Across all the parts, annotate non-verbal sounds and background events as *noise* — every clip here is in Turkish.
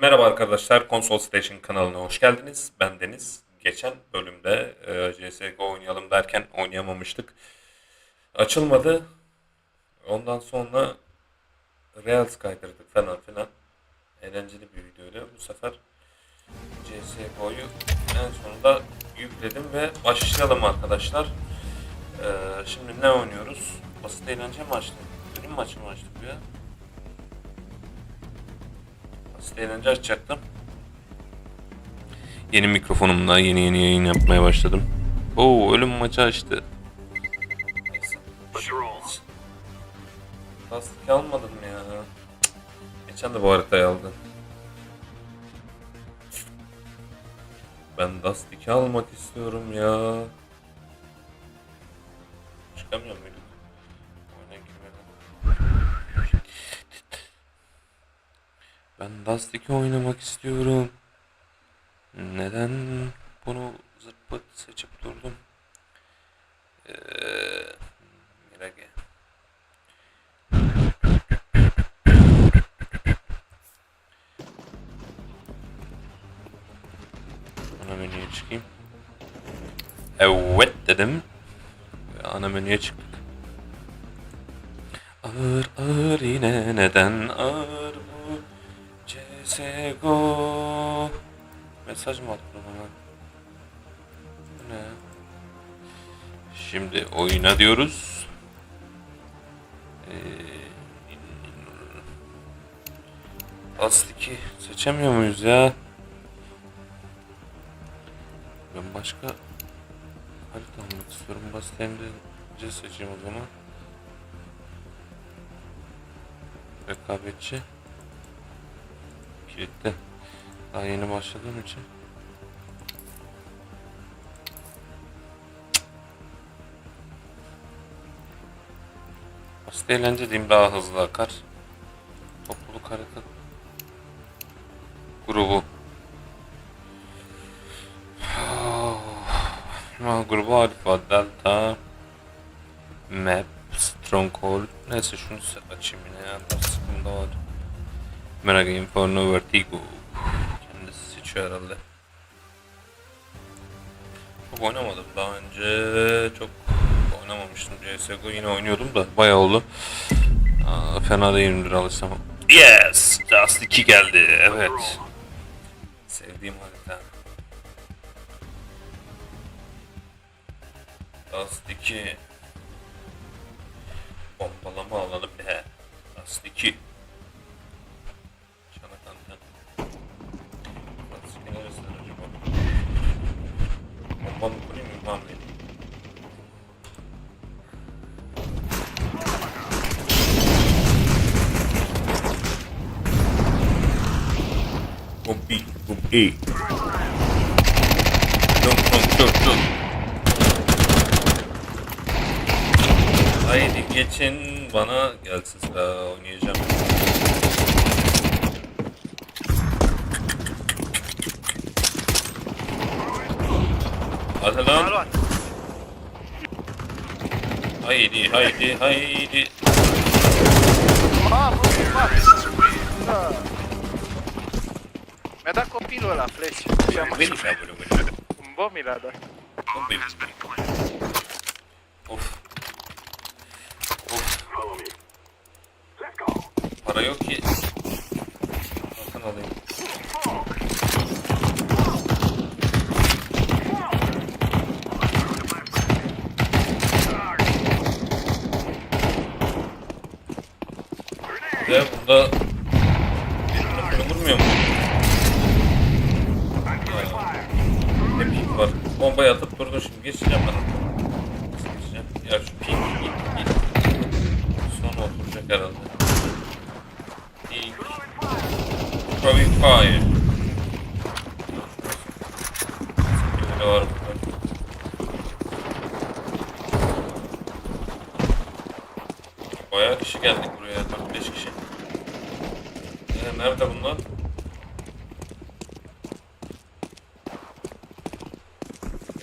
Merhaba arkadaşlar, Console Station kanalına hoş geldiniz. Ben Deniz. Geçen bölümde e, CSGO oynayalım derken oynayamamıştık. Açılmadı. Ondan sonra Reels kaydırdık falan filan. Eğlenceli bir videoydu. Bu sefer CSGO'yu en sonunda yükledim ve başlayalım arkadaşlar. E, şimdi ne oynuyoruz? Basit eğlence mi açtık? Bölüm maçı mı açtık ya? Eğlence açacaktım. Yeni mikrofonumla yeni yeni yayın yapmaya başladım. Oo ölüm maçı açtı. Lastik almadım ya. Geçen de bu haritayı aldım. Ben lastik almak istiyorum ya. Çıkamıyor muyduk? Ben Dust 2 oynamak istiyorum. Neden bunu zırt seçip durdum? Ee, Mirage. Ana menüye çıkayım. Evet dedim. Ve ana menüye çıktık. Ağır ağır yine neden ağır CSGO Mesaj mı attın bana? Bu ne? Şimdi oyuna diyoruz. Ee, 2 seçemiyor muyuz ya? Ben başka harita almak istiyorum. Basit C seçeyim o zaman. Rekabetçi. Kilitli. Daha yeni başladığım için. Basit eğlence diyeyim daha hızlı akar. Topluluk harita grubu. Ha, grubu alfa, delta, map, stronghold. Neyse şunu açayım yine ya. Sıkıntı var. Merak Inferno Vertigo. Kendisi seçiyor herhalde. Çok oynamadım daha önce. Çok oynamamıştım CSGO. Yine oynuyordum da bayağı oldu. Aa, fena değilimdir alışsam. Yes! Dust 2 geldi. Evet. Sevdiğim harita. Dust 2. Pompalama alalım be. Dust 2. Bomba mı kurayım mı? Tamam değil. Bum B, bum E. Dum dum dum dum. Haydi geçin bana gelsin sıra oynayacağım. Hadi lan. Var var. Haydi haydi haydi. Ah, nu Da. Mi-a dat copilul ăla flash și am Veni pe acolo, veni. un bom mi l-a dat. Bum B. Of. Of. Para yok ki. Bakın alayım. Ve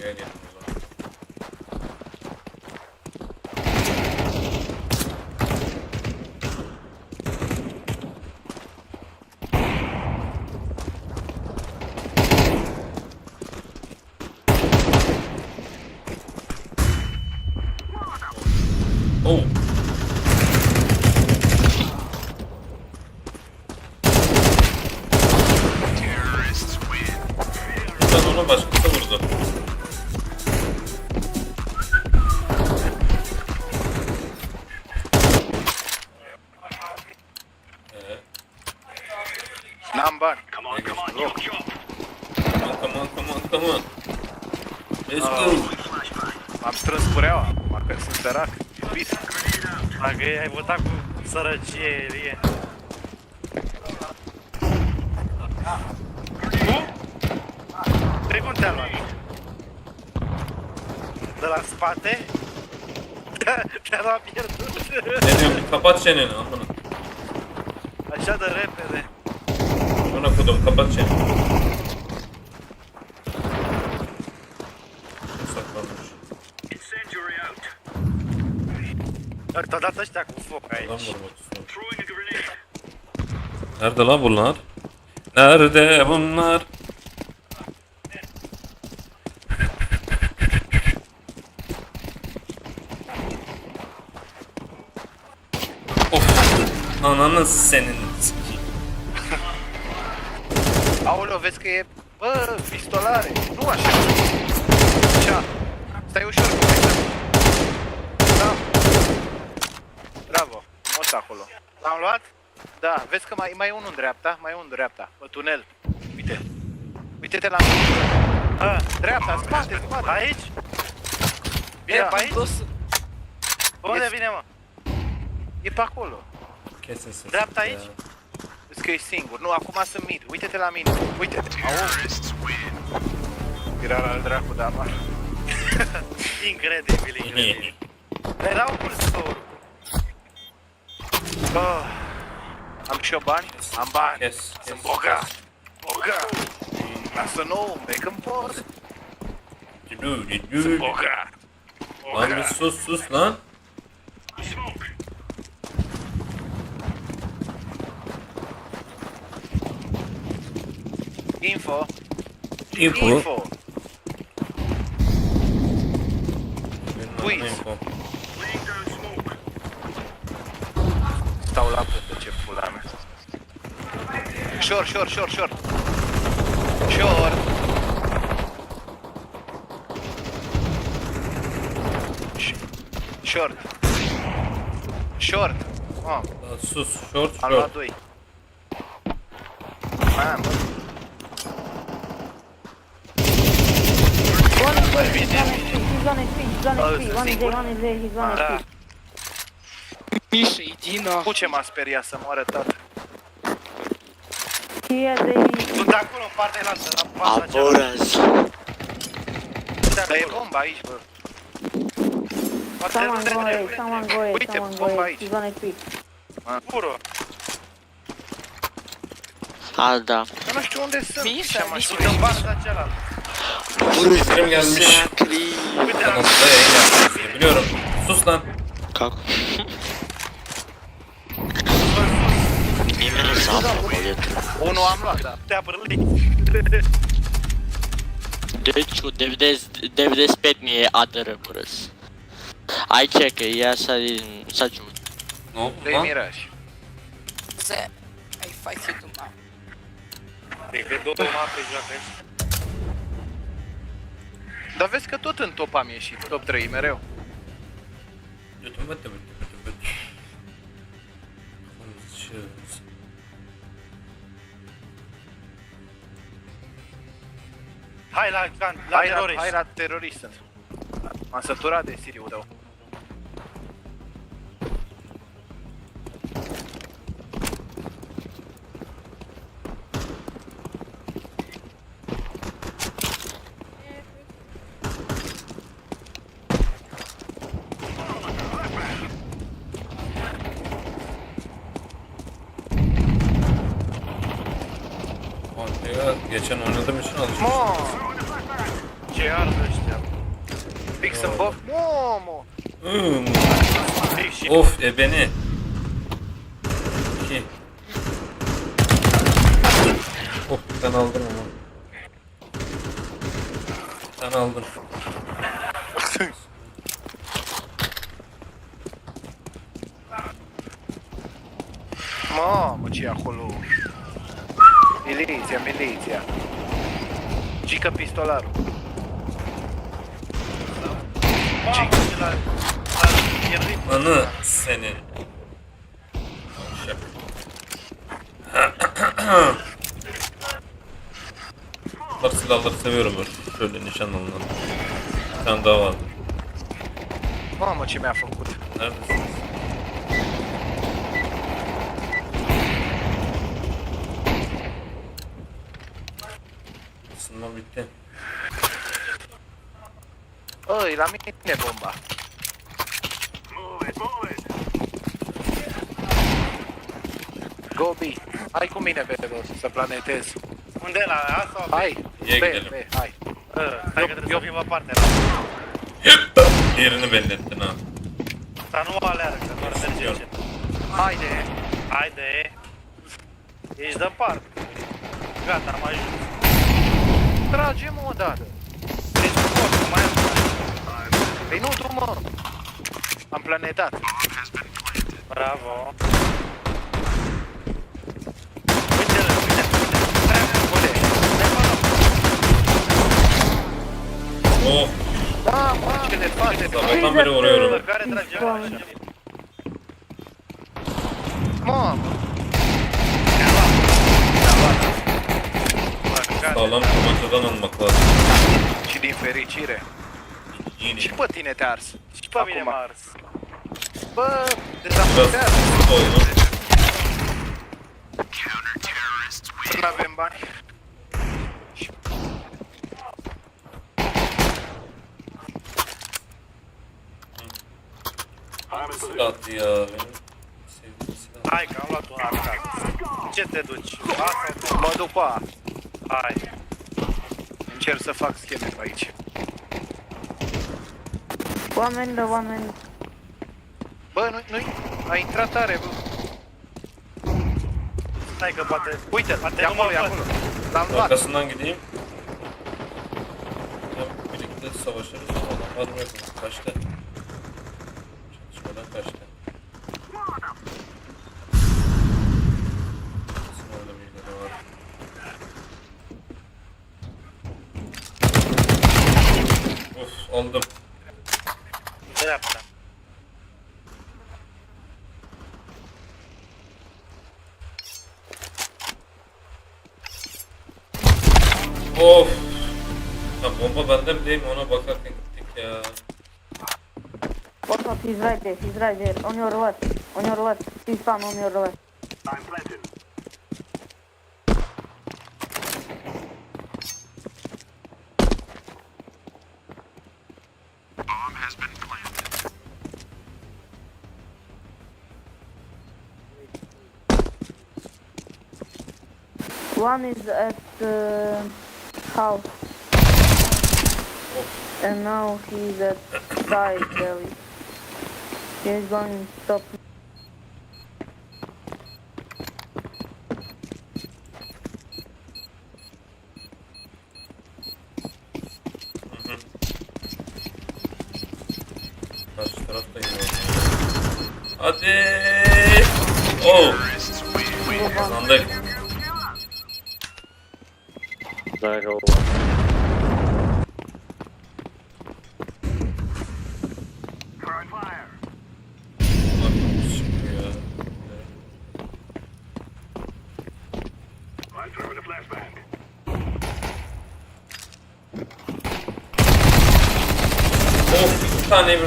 earlier lipit. Dacă ai votat cu sărăcie, Elie. Cum? Trei cum te-am luat? De la spate? Da, te-am pierdut. Ne-am capat scenele acum. Așa de repede. Până cu domn, capat scenele. Bak, Te-a dat ăștia cu foc Lan aici. Throwing vurmak istiyorum. a grenade. Nerede lan bunlar? Nerede bunlar? *laughs* Of. Ananı senin sikeyim. Aoleo, vezi că e... Bă, pistolare. Nu așa. Așa. Stai ușor cu Bravo. Mult acolo. L-am luat? Da, vezi că mai, mai e unul în dreapta, mai e unul în dreapta. Pe tunel. Uite. Uite-te la mine. Ha, Dreapta, spate, spate. aici? Vine Da. pe aici? Unde Este- vine, mă? E pe acolo. Kesin sesi. Dreapta aici? Vezi că e singur. Nu, acum sunt mid. Uite-te la mine. Uite-te. Au. Era la dracu, da, mă. *laughs* Incredibil, incredibil. Le dau cursor. Oh. Am și eu bani? Am bani. Kes, Sunt kes. bogat. Bogat. Lasă nou, un bec în port. Dude, Sunt dude. bogat. Lan bir Bogat. sus sus lan. Smoke. Info. Info. Info. Benim Quiz. adım info. Short, short, short, short. Short. Sh- Short. Short. Oh, Lan sus. Short am luat short. doi. Mam. One is there, he's on his feet, he's on his feet, he's on Oh, his feet. One is there, one is there, he's on his Da. feet. Mișa, Idina. Cu ce m-a speriat să moară tată? Sunt acolo, în partea altă, la fața cealaltă. Aboraz. Dar e bomba aici, bă. Someone go away, someone go away, Uite, someone go bomba away. aici. His feet. Puro. A, da. Dar nu știu unde sunt. Am Misa. ajuns. Sunt în partea cealaltă. Bitirim gelmiş. Sacri. Uite, la Nasıl da yayın diye biliyorum. Sus lan. Mie mereu să am coletul. Unul am luat, da. Te-a Deci cu DVD spetnie adără părăs. Ai ce că e așa din sagiu. Nu, de miraj. Se ai face tu mă. De două mape joacă. Dar vezi că tot în top am ieșit, top 3 mereu. Eu te văd, te văd. Hai la, la, la Hai la, terorist. hai la terorist sunt. M-am săturat de Siriu tău. Ortaya geçen oynadığım için alışmışım. Mo! Ce ardă ăștia. Fix în bof. Momo! Hmm. Fix și Of e beni. İki. Oh sen aldın ama. Sen aldın. Mamă, ce e acolo? Polizia, milizia. Gica pistolaro. Gica. Anı senin. Bunlar silahları seviyorum böyle. Şöyle nişan alınan. Bir tane daha vardı. Mama çime fokut. Neredesiniz? Isınma bitti. Ăi, la mine bomba. Move it, move it. Go B. Hai cu mine pe rost, să planetez. Unde la A sau B? Hai, Ye B, gidelim. B, hai. Uh, hai că trebuie Eu- să fim aparte. Yerini belli ettin ha. Dar nu aleargă, doar merge Eu. încet. Haide. Haide. Ești departe. Gata, am ajuns. Tragem o dată. Deci nu pot, nu mai am. Păi nu tu, mă. Am planetat. Bravo. Uite-l, uite-l, uite-l. Unde? Oh! Da, mă, ce ne face? Sabahtan beri vuruyorum. Bă, Care trage așa? Mamă. Sağlam tabancadan almak lazım. Și din fericire. Yine. Și pe tine te ars. Și pe mine m-a ars. Bă, Biraz dezavantează. sıkıntı oyunu. Nu avem bani. Silah attı ya benim. Sevdiğim silah. Hai că am luat un arcat. Ce te duci? A sau B? Mă duc pe A. Hai. Încerc să fac scheme pe aici. One window, one window. Bă, nu, nu a intrat tare, bă. Stai că poate... Uite, Poate e nu mă acolo, e văd. acolo. L-am luat. Arkasından gideyim. Ya birlikte savaşırız ama adam var mı? Kaçtı. Of. Ya bomba bende mi değil mi ona bakarken gittik ya. What's up? He's right there. He's right there. On your left. On your left. He's found on your left. I'm. Bomb has been planted. One is at uh, house. And now he's at side belly. He's going to stop. Karşı taraf da iyi oldu. Hadi. Oh. Kazandık.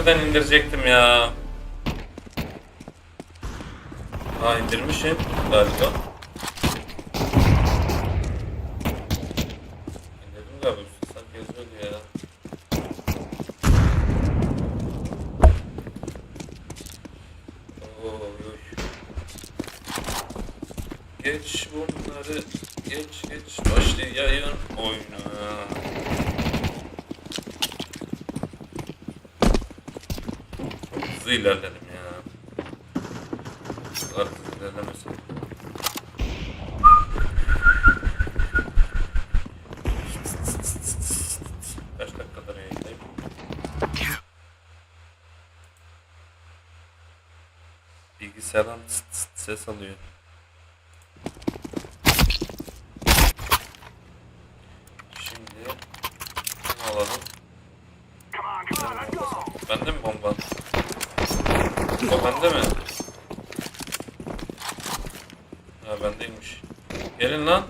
Birden indirecektim ya. Ha indirmişim galiba. İndirdim galiba üstü sanki ya. Oy, oy. Geç bunları geç geç başlayayım oyuna. Hızlı ilerledim ya. Hızlı ilerlemesin. Kaç dakikadır yayındayım? Bilgisayardan ses alıyor. Şimdi bunu alalım. Come on, come on, let's go. Bende mi bomba? O bende mi? Ha bendeymiş. Gelin lan.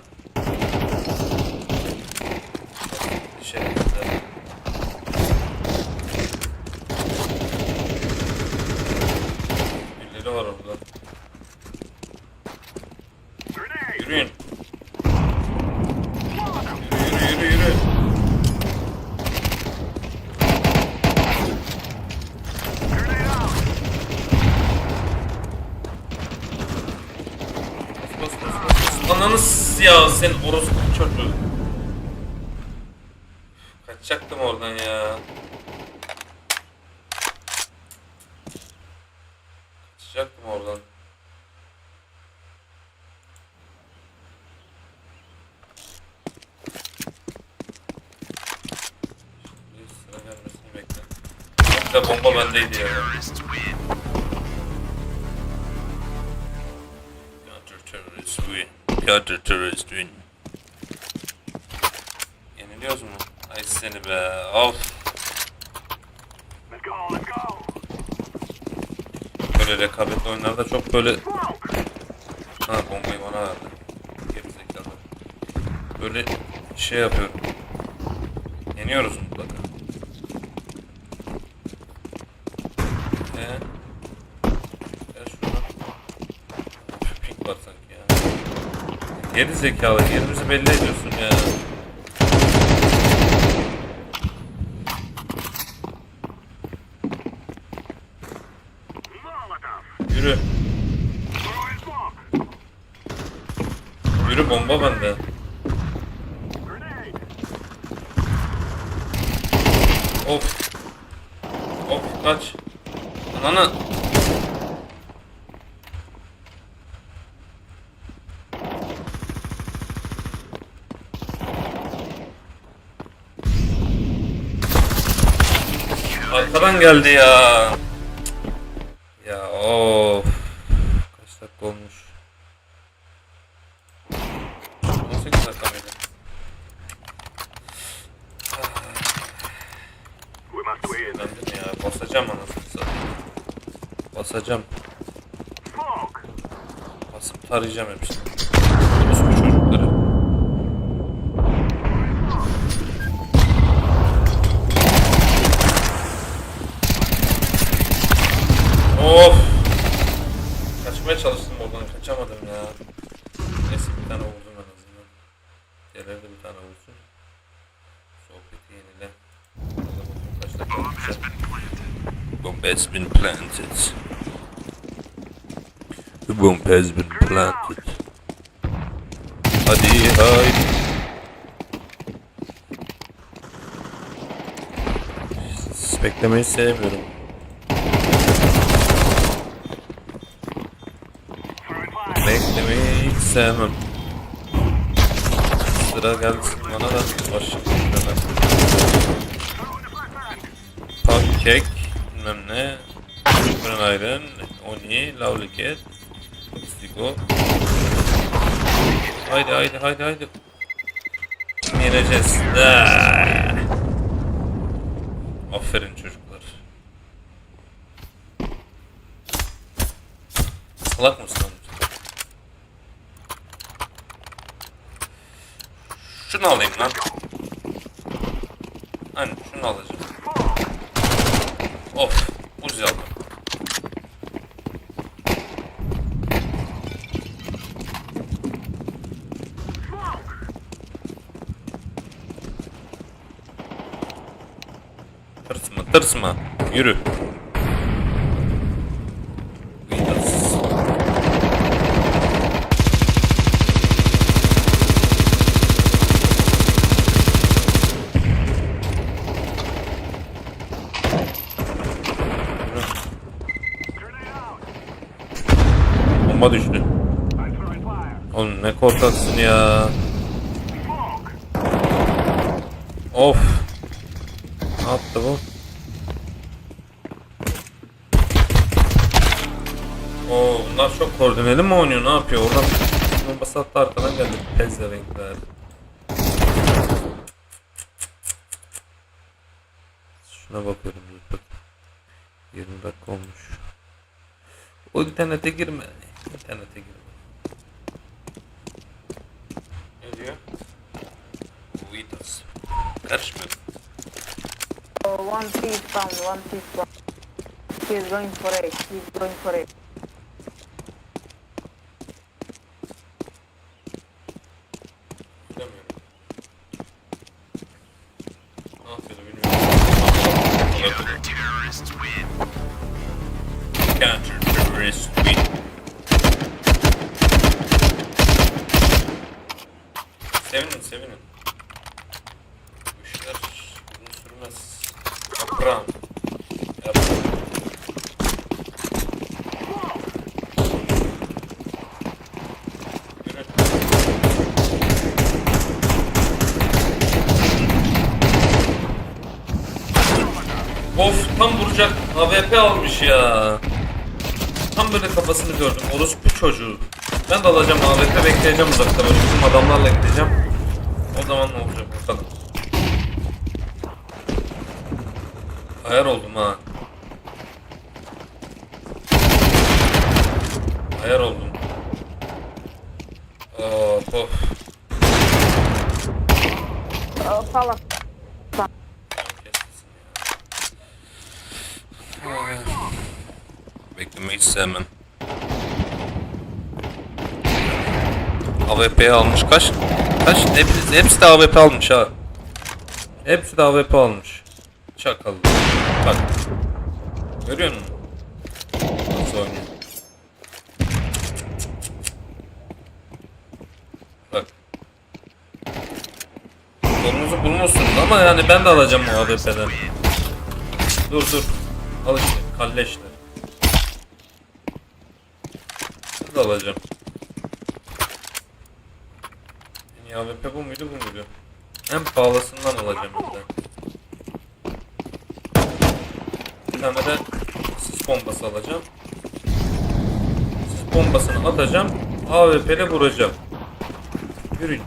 Yürüyün. Yürü yürü yürü. Bas, bas, bas, bas. Ananı s- ya sen orospu çocuğu. Kaçacaktım oradan ya. Kaçacaktım oradan. Bir sıra gelmesini bekle. Hatta bomba bendeydi ya. Counter terrorist win. Counter terrorist win. Yeniliyoruz mu? Ay seni be. Of. Böyle rekabetli oyunlarda çok böyle... Ha bombayı bana verdi. Gerizekalı. Böyle şey yapıyorum. Yeniyoruz mutlaka. Ee? Gel şuradan. Pink var sanki ya. Geri zekalı yerimizi belli ediyorsun ya. Yürü. Yürü bomba bende. Of. Of kaç. Ananı. Arkadan geldi ya. Ya of. Kaç dakika olmuş? 18 dakika mıydı? Sinirlendim ya. Basacağım anasını satayım. Basacağım. Basıp tarayacağım hepsini. Orospu çocukları. Of! Kaçmaya çalıştım oradan kaçamadım ya. Neyse bir tane vurdum en azından. Diğerleri de bir tane vursun. Sohbeti yenile. Bakalım kaç dakika olmuş. Bomb has been planted. The bomb has been planted. Hadi haydi. Beklemeyi sevmiyorum. Beklemeyi sevmem. Sıra gelsin bana da başlayalım hemen. Throwing the flashbang. Pankek, bilmem ne. Fırın Iron, Oni, Lovely Cat, Stigo. Haydi haydi haydi haydi. Yeneceğiz. Ah! Aferin çocuklar. Salak mısın Şunu alayım lan. Hani şunu alacağım. Of, buz aldım. Tırsma, tırsma. Yürü. Gıydasız. Grenade out. Bomba düştü. I'm throwing fire. Oğlum ne korkaksın ya. Of. Ne yaptı bu? Oo, bunlar çok koordineli mi oynuyor? Ne yapıyor? Oradan bombası attı arkadan geldi. Pezevenkler. Şuna bakıyorum. dur bak. 20 dakika olmuş. O internete girme. İnternete girme. Ne diyor? Vitas. Karışmıyorum. Oh, one piece found, one piece found. He's going for A, he's going for A. Yapram. Yürü. Of tam vuracak. AWP almış ya. Tam böyle kafasını gördüm. Orospu çocuğu. Ben de alacağım AWP bekleyeceğim uzakta böyle bizim adamlarla gideceğim. O zaman ne olacak Ayar oldum ha. Ayar oldum. Of of. Ya. Beklemeyi hiç sevmem. AWP'yi almış kaç? Kaç? Hepsi, hepsi de AWP almış ha. Hepsi de AWP almış. Çakal. Bak. Görüyor musun? Nasıl oynuyor? Bak. Solunuzu bulmuşsunuz ama yani ben de alacağım o AWP'den. Dur dur. Al işte. Kalleşler. Ben de alacağım. En iyi bu muydu bu muydu? En pahalısından alacağım bir de. Bir tane de sis bombası alacağım. Sis bombasını atacağım. AWP ile vuracağım. Yürüyün.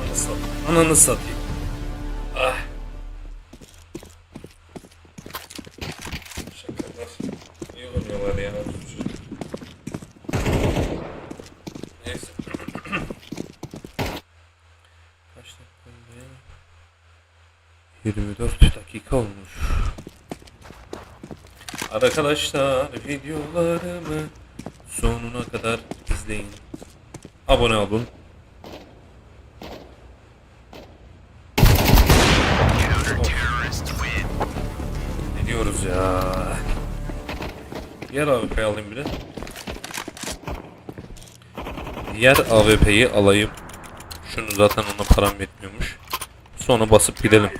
Ananı satayım. Ananı satayım. Ah. Şakalar. İyi oynuyorlar ya. Neyse. Kaç dakika oldu ya? 24 dakika olmuş. Arkadaşlar videolarımı sonuna kadar izleyin. Abone olun. AWP'yi alayım bir de. Diğer AWP'yi alayım. Şunu zaten ona param yetmiyormuş. Sonra basıp gidelim.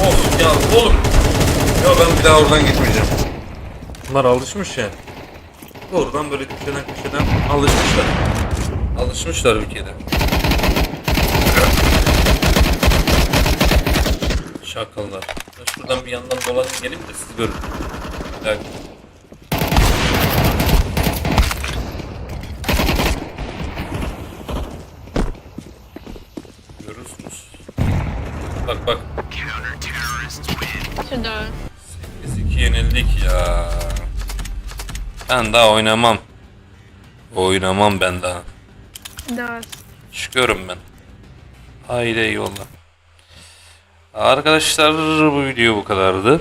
Of ya oğlum. Ya ben bir daha oradan gitmeyeceğim. Bunlar alışmış yani oradan böyle köşeden köşeden alışmışlar. Alışmışlar bir kere. Şakalar. Ben şuradan bir yandan dolaşıp gelip de siz görün. Bir dakika. Görürsünüz. Bak bak. Şurada. 8-2 yenildik ya. Ben daha oynamam. Oynamam ben daha. Да. Çıkıyorum ben. Haydi eyvallah. Arkadaşlar bu video bu kadardı.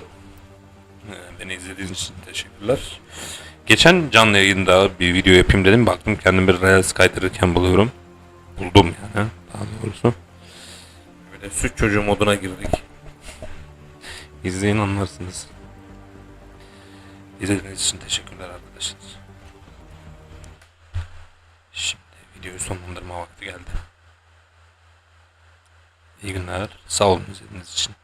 Ee, Beni izlediğiniz için teşekkürler. Geçen canlı yayında bir video yapayım dedim. Baktım kendimi bir Reels kaydırırken buluyorum. Buldum yani daha doğrusu. Böyle süt çocuğu moduna girdik. İzleyin anlarsınız. İzlediğiniz için teşekkürler arkadaşlar. Şimdi videoyu sonlandırma vakti geldi. İyi günler. Sağ olun izlediğiniz için.